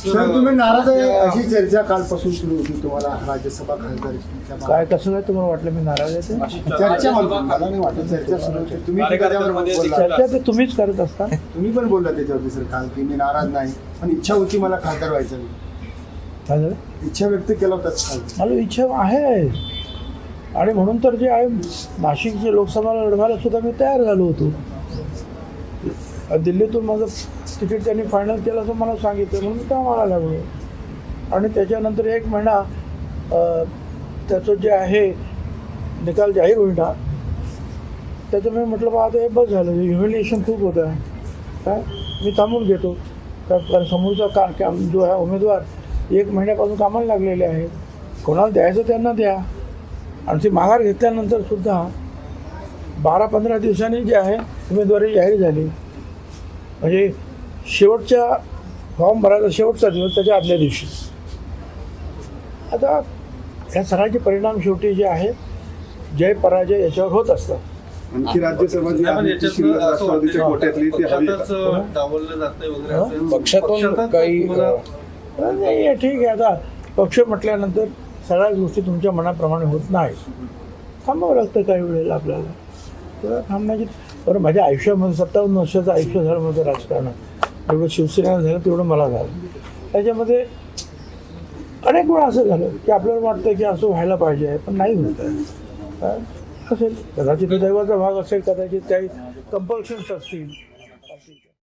Sir तुम्ही नाराज आहे अशी चर्चा कालपासून सुरू होती. तुम्हाला राज्यसभा खासदार काय कसं नाही तुम्हाला वाटलं मी नाराज आहे चर्चा चर्चा सुरू तुम्ही तुम्हीच करत असता. तुम्ही पण बोलला त्याच्यावरती सर काल की मी नाराज नाही पण इच्छा होती मला खासदार व्हायचं. इच्छा व्यक्त केला होता मला इच्छा आहे. आणि म्हणून तर जे आहे नाशिकचे लोकसभेला लढवायला सुद्धा मी तयार झालो होतो. दिल्लीतून माझं तिकीट त्यांनी फायनल केलं असं मला सांगितलं म्हणून मी कामाला लागलो. आणि त्याच्यानंतर एक महिना त्याचं जे आहे निकाल जाहीर होईल ना त्याचं मी म्हटलं बा आता हे बस झालं ह्युमिलिएशन खूप होतं. आहे काय मी थांबून घेतो. कारण समोरचा का काम जो आहे उमेदवार एक महिन्यापासून कामाला लागलेले आहे. कोणाला द्यायचं त्यांना द्या. आणि ती माघार घेतल्यानंतर सुद्धा बारा पंधरा दिवसांनी जे आहे उमेदवारी जाहीर झाली. म्हणजे शेवटच्या फॉर्म भरायचा शेवटचा दिवस त्याच्या आदल्या दिवशी. आता या सगळ्याचे परिणाम शेवटी जे आहे जय पराजय याच्यावर होत असतात आणखी राज्यसभा हं? पक्षातून काही नाही ठीक आहे. आता पक्ष म्हटल्यानंतर सगळ्या गोष्टी तुमच्या मनाप्रमाणे होत नाही. थांबावं लागतं काही वेळेला आपल्याला. तेव्हा थांबण्याची बरं माझ्या आयुष्यामध्ये सत्तावन्न वर्षाचं आयुष्य झालं माझं राजकारणात एवढं शिवसेना झालं तेवढं मला झालं. त्याच्यामध्ये अनेक वेळा असं झालं की आपल्याला वाटतं की असं व्हायला पाहिजे पण नाही होत आहे. असेल. कदाचित दैवाचा भाग असेल कदाचित काही कंपल्शन्स असतील.